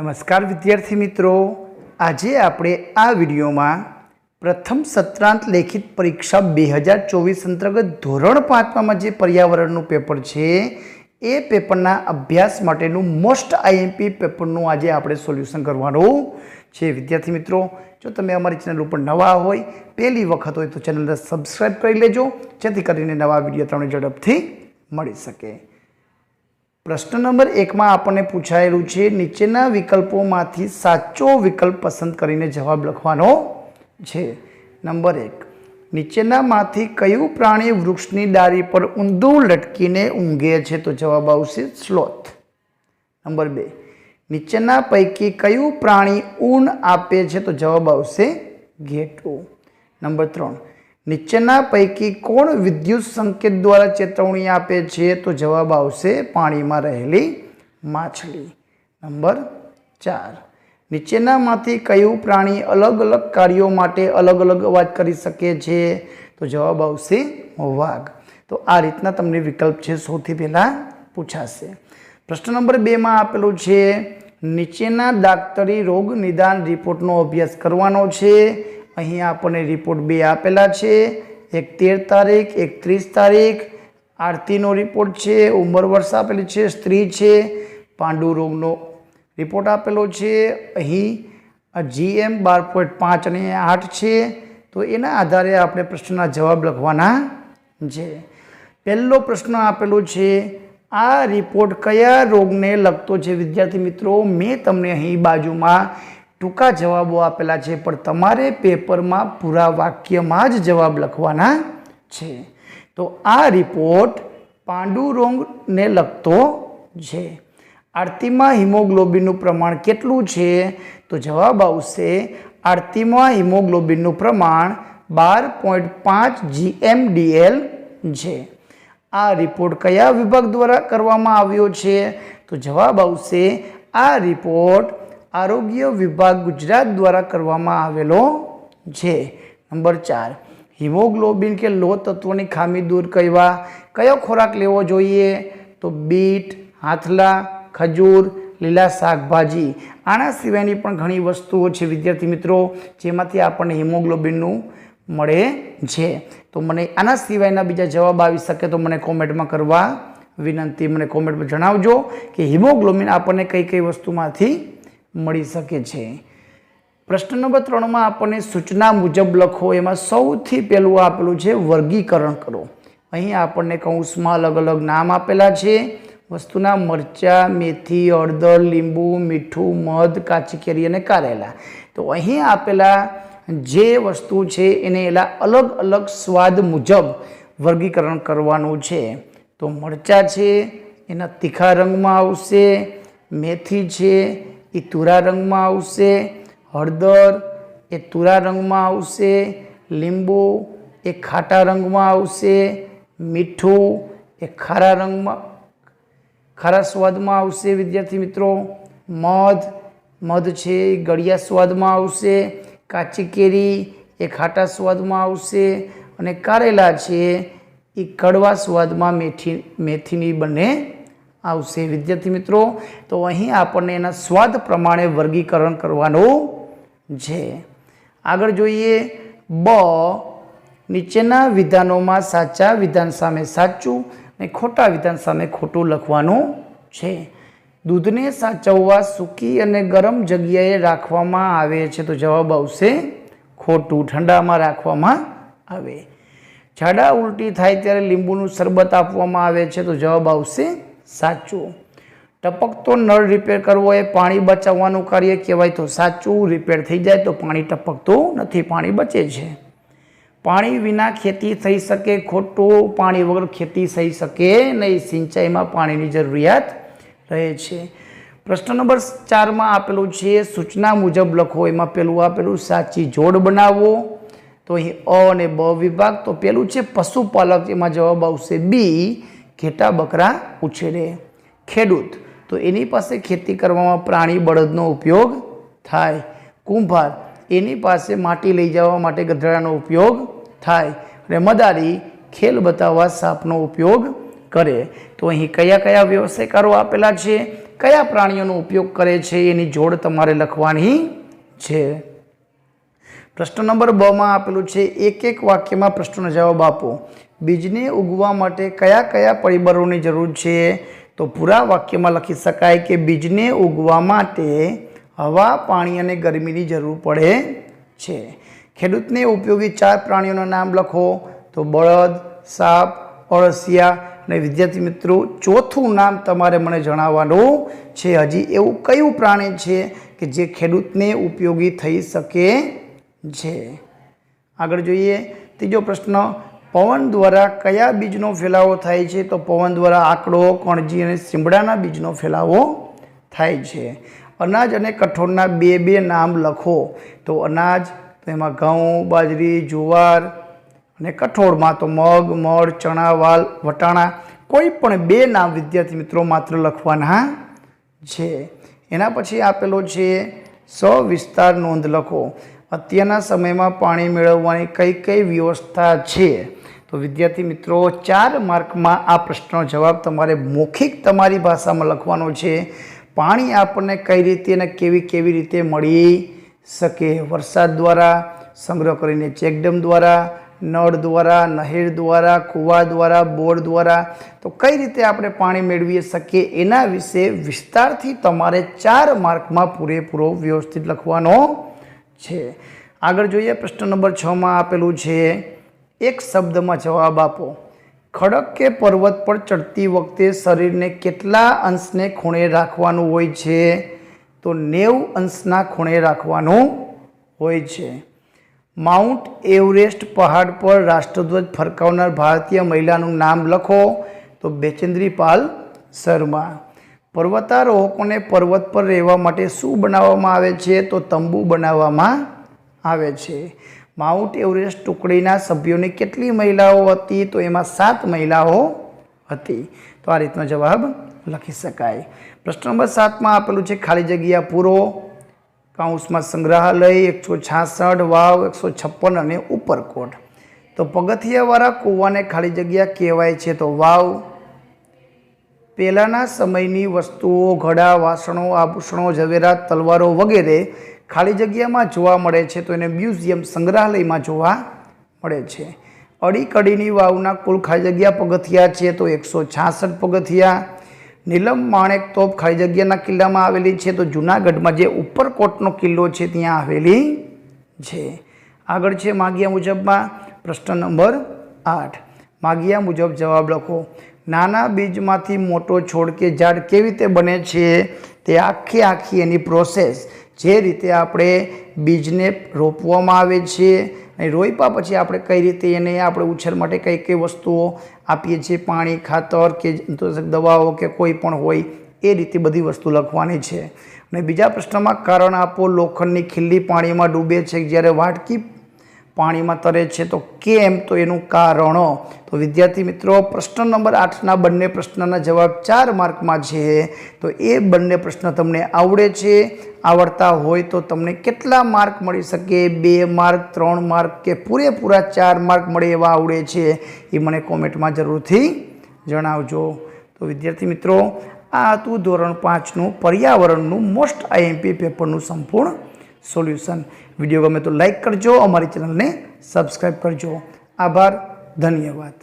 નમસ્કાર વિદ્યાર્થી મિત્રો. આજે આપણે આ વિડીયોમાં પ્રથમ સત્રાંત લેખિત પરીક્ષા બે હજાર ચોવીસ અંતર્ગત ધોરણ પાંચમાં જે પર્યાવરણનું પેપર છે, એ પેપરના અભ્યાસ માટેનું મોસ્ટ આઈએમપી પેપરનું આજે આપણે સોલ્યુશન કરવાનું છે. વિદ્યાર્થી મિત્રો, જો તમે અમારી ચેનલ ઉપર નવા હોય, પહેલી વખત હોય તો ચેનલને સબસ્ક્રાઈબ કરી લેજો, જેથી કરીને નવા વીડિયો તમને ઝડપથી મળી શકે. પ્રશ્ન નંબર એકમાં આપણને પૂછાયેલું છે, નીચેના વિકલ્પોમાંથી સાચો વિકલ્પ પસંદ કરીને જવાબ લખવાનો છે. નંબર એક, નીચેનામાંથી કયું પ્રાણી વૃક્ષની ડારી પર ઊંધું લટકીને ઊંઘે છે? તો જવાબ આવશે સ્લોથ. નંબર બે, નીચેના પૈકી કયું પ્રાણી ઊન આપે છે? તો જવાબ આવશે ઘેટું. નંબર ત્રણ નીચેના પૈકી કોણ વિદ્યુત સંકેત દ્વારા ચેતવણી આપે છે? તો જવાબ આવશે પાણીમાં રહેલી માછલી. નંબર ચાર. નીચેનામાંથી કયું પ્રાણી અલગ અલગ કાર્યો માટે અલગ અલગ અવાજ કરી શકે છે? તો જવાબ આવશે વાઘ તો આ રીતના તમને વિકલ્પ છે, સૌથી પહેલાં પૂછાશે. પ્રશ્ન નંબર બેમાં આપેલું છે, નીચેના દાક્તરી રોગ નિદાન રિપોર્ટનો અભ્યાસ કરવાનો છે અહીં આપણને રિપોર્ટ બે આપેલા છે. એક તેર તારીખ, એક ત્રીસ તારીખ. આરતીનો રિપોર્ટ છે, ઉંમર વર્ષ આપેલી છે, સ્ત્રી છે, પાંડુ રોગનો રિપોર્ટ આપેલો છે. અહીં જીએમ બાર પોઈન્ટ પાંચ અને આઠ છે. તો એના આધારે આપણે પ્રશ્નના જવાબ લખવાના છે. પહેલો પ્રશ્ન આપેલો છે, આ રિપોર્ટ કયા રોગને લગતો છે? વિદ્યાર્થી મિત્રો, મેં તમને અહીં બાજુમાં ટૂંકા જવાબો આપેલા છે, પણ તમારે પેપરમાં પૂરા વાક્યમાં જ જવાબ લખવાના છે. તો આ રિપોર્ટ પાંડુરોંગને લગતો છે. આરતીમાં હિમોગ્લોબિનનું પ્રમાણ કેટલું છે? તો જવાબ આવશે, આરતીમાં હિમોગ્લોબિનનું પ્રમાણ બાર પોઈન્ટ પાંચ જીએમડીએલ છે. આ રિપોર્ટ કયા વિભાગ દ્વારા કરવામાં આવ્યો છે? તો જવાબ આવશે, આ રિપોર્ટ આરોગ્ય વિભાગ ગુજરાત દ્વારા કરવામાં આવેલો છે. નંબર ચાર, હિમોગ્લોબિન કે લોહ તત્વોની ખામી દૂર કરવા કયો ખોરાક લેવો જોઈએ? તો બીટ, હાથલા, ખજૂર, લીલા શાકભાજી. આના સિવાયની પણ ઘણી વસ્તુઓ છે વિદ્યાર્થી મિત્રો, જેમાંથી આપણને હિમોગ્લોબિનનું મળે છે. તો મને આના સિવાયના બીજા જવાબ આવી શકે તો મને કોમેન્ટમાં કરવા વિનંતી. મને કોમેન્ટમાં જણાવજો કે હિમોગ્લોબિન આપણને કઈ કઈ વસ્તુમાંથી મળી શકે છે. પ્રશ્ન નંબર ત્રણમાં આપણને સૂચના મુજબ લખો. એમાં સૌથી પહેલું આપેલું છે વર્ગીકરણ કરો. અહીં આપણને કૌંસમાં અલગ અલગ નામ આપેલા છે. વસ્તુના મરચાં, મેથી, હળદર, લીંબુ, મીઠું, મધ કાચી કેરી અને કારેલા. તો અહીં આપેલા જે વસ્તુ છે એને એલા અલગ અલગ સ્વાદ મુજબ વર્ગીકરણ કરવાનું છે. તો મરચાં છે, એના તીખા રંગમાં આવશે. મેથી છે એ તુરા રંગમાં આવશે, હળદર એ તુરા રંગમાં આવશે, લીંબુ એ ખાટા રંગમાં આવશે, મીઠું એ ખારા રંગમાં, ખારા સ્વાદમાં આવશે, વિદ્યાર્થી મિત્રો. મધ મધ છે એ ગળિયા સ્વાદમાં આવશે, કાચી કેરી એ ખાટા સ્વાદમાં આવશે અને કારેલા છે એ કડવા સ્વાદમાં મેથી, મેથીની બંને આવશે. વિદ્યાર્થી મિત્રો, તો અહીં આપણને એના સ્વાદ પ્રમાણે વર્ગીકરણ કરવાનું છે. આગળ જોઈએ, બ નીચેના વિધાનોમાં સાચા વિધાન સામે સાચું અને ખોટા વિધાન સામે ખોટું લખવાનું છે. દૂધને સાચવવા સૂકી અને ગરમ જગ્યાએ રાખવામાં આવે છે, તો જવાબ આવશે ખોટું, ઠંડામાં રાખવામાં આવે. ઝાડા ઉલટી થાય ત્યારે લીંબુનું શરબત આપવામાં આવે છે, તો જવાબ આવશે સાચું. ટપકતો નળ રિપેર કરવો એ પાણી બચાવવાનું કાર્ય કહેવાય તો સાચું રિપેર થઈ જાય તો પાણી ટપકતું નથી, પાણી બચે છે. પાણી વિના ખેતી થઈ શકે, ખોટું પાણી વગર ખેતી થઈ શકે નહીં, સિંચાઈમાં પાણીની જરૂરિયાત રહે છે. પ્રશ્ન નંબર ચારમાં આપેલું છે, સૂચના મુજબ લખો, એમાં પેલું આપેલું, સાચી જોડ બનાવો. તો અહીં અ અને બ વિભાગ તો પેલું છે, પશુપાલક, એમાં જવાબ આવશે બી ઘેટા બકરા ઉછેરે. ખેડૂત, તો એની પાસે ખેતી કરવામાં પ્રાણી બળદનો ઉપયોગ થાય. કુંભાર, એની પાસે માટી લઈ જવા માટે ગધેડાનો ઉપયોગ થાય. અને મદારી, ખેલ બતાવવા સાપનો ઉપયોગ કરે. તો અહીં કયા કયા વ્યવસાયકારો આપેલા છે? કયા પ્રાણીઓનો ઉપયોગ કરે છે? એની જોડ તમારે લખવાની છે. પ્રશ્ન નંબર બમાં આપેલું છે, એક એક વાક્યમાં પ્રશ્નનો જવાબ આપો. બીજને ઉગવા માટે કયા કયા પરિબળોની જરૂર છે? તો પૂરા વાક્યમાં લખી શકાય કે બીજને ઉગવા માટે હવા, પાણી અને ગરમીની જરૂર પડે છે. ખેડૂતને ઉપયોગી ચાર પ્રાણીઓના નામ લખો. તો બળદ, સાપ, અળસિયા અને વિદ્યાર્થી મિત્રો, ચોથું નામ તમારે મને જણાવવાનું છે. હજી એવું કયું પ્રાણી છે કે જે ખેડૂતને ઉપયોગી થઈ શકે છે. આગળ જોઈએ, ત્રીજો પ્રશ્ન, પવન દ્વારા કયા બીજનો ફેલાવો થાય છે? તો પવન દ્વારા આંકડો, કણજી અને સીમડાના બીજનો ફેલાવો થાય છે. અનાજ અને કઠોળના બે બે નામ લખો. તો અનાજ, તો એમાં ઘઉં, બાજરી, જુવાર અને કઠોળમાં તો મગ, મળ, ચણા, વાલ, વટાણા કોઈ પણ બે નામ વિદ્યાર્થી મિત્રો માત્ર લખવાના છે. એના પછી આપેલો છે સ વિસ્તાર નોંધ લખો. અત્યારના સમયમાં પાણી મેળવવાની કઈ કઈ વ્યવસ્થા છે? તો વિદ્યાર્થી મિત્રો, ચાર માર્કમાં આ પ્રશ્નનો જવાબ તમારે મૌખિક તમારી ભાષામાં લખવાનો છે. પાણી આપણને કઈ રીતે અને કેવી કેવી રીતે મળી શકે? વરસાદ દ્વારા, સંગ્રહ કરીને ચેકડેમ દ્વારા, નળ દ્વારા, નહેર દ્વારા, કૂવા દ્વારા, બોર દ્વારા. તો કઈ રીતે આપણે પાણી મેળવી શકીએ? એના વિશે વિસ્તારથી તમારે ચાર માર્કમાં પૂરેપૂરો વ્યવસ્થિત લખવાનો છે. આગળ જોઈએ પ્રશ્ન નંબર છમાં આપેલું છે, એક શબ્દમાં જવાબ આપો. ખડક કે પર્વત પર ચડતી વખતે શરીરને કેટલા અંશને ખૂણે રાખવાનું હોય છે? તો નેવ અંશના ખૂણે રાખવાનું હોય છે. માઉન્ટ એવરેસ્ટ પહાડ પર રાષ્ટ્રધ્વજ ફરકાવનાર ભારતીય મહિલાનું નામ લખો. તો બેચેન્દ્રી પાલ શર્મા. પર્વતારોહકોને પર્વત પર રહેવા માટે શું બનાવવામાં આવે છે? તો તંબુ બનાવવામાં આવે છે. માઉન્ટ એવરેસ્ટ ટુકડીના સભ્યોની કેટલી મહિલાઓ હતી? તો એમાં સાત મહિલાઓ હતી. તો આ રીતનો જવાબ લખી શકાય. પ્રશ્ન નંબર સાતમાં આપેલું છે, ખાલી જગ્યા પૂરો, કાઉન્સમાં સંગ્રહાલય, એકસો છાસઠ, વાવ, એકસો છપ્પન અને ઉપરકોટ. તો પગથિયાવાળા કૂવાને ખાલી જગ્યા કહેવાય છે, તો વાવ પહેલાંના સમયની વસ્તુઓ, ઘડા, વાસણો, આભૂષણો, ઝવેરાત, તલવારો વગેરે ખાલી જગ્યામાં જોવા મળે છે તો એને મ્યુઝિયમ સંગ્રહાલયમાં જોવા મળે છે. અડી કડીની વાવના કુલ ખાલી જગ્યા પગથિયા છે તો એકસો છાસઠ પગથિયા. નીલમ માણેક તોપ ખાલી જગ્યાના કિલ્લામાં આવેલી છે તો જૂનાગઢમાં જે ઉપરકોટનો કિલ્લો છે ત્યાં આવેલી છે. આગળ છે માગ્યા મુજબમાં પ્રશ્ન નંબર આઠ. માગિયા મુજબ જવાબ લખો. નાના બીજમાંથી મોટો છોડ કે ઝાડ કેવી રીતે બને છે તે આખી આખી એની પ્રોસેસ જે રીતે આપણે બીજને રોપવામાં આવે છે અને રોપ્યા પછી આપણે કઈ રીતે એને આપણે ઉછેર માટે કઈ કઈ વસ્તુઓ આપીએ છીએ, પાણી, ખાતર કે દવાઓ કે કોઈ પણ હોય એ રીતે બધી વસ્તુ લખવાની છે. અને બીજા પ્રશ્નમાં કારણ આપો લોખંડની ખીલ્લી પાણીમાં ડૂબે છે, જ્યારે વાટકી પાણીમાં તરે છે, તો કેમ? તો એનું કારણો? તો વિદ્યાર્થી મિત્રો, પ્રશ્ન નંબર આઠના બંને પ્રશ્નના જવાબ ચાર માર્કમાં છે. તો એ બંને પ્રશ્ન તમને આવડે છે, આવડતા હોય તો તમને કેટલા માર્ક મળી શકે? બે માર્ક, ત્રણ માર્ક કે પૂરેપૂરા ચાર માર્ક મળે એવા આવડે છે? એ મને કોમેન્ટમાં જરૂરથી જણાવજો. તો વિદ્યાર્થી મિત્રો, આ હતું ધોરણ પાંચનું પર્યાવરણનું મોસ્ટ આઈએમપી પેપરનું સંપૂર્ણ સોલ્યુશન. વીડિયો ગમે તો લાઈક કરજો અમારી ચેનલને સબસ્ક્રાઈબ કરજો. આભાર ધન્યવાદ.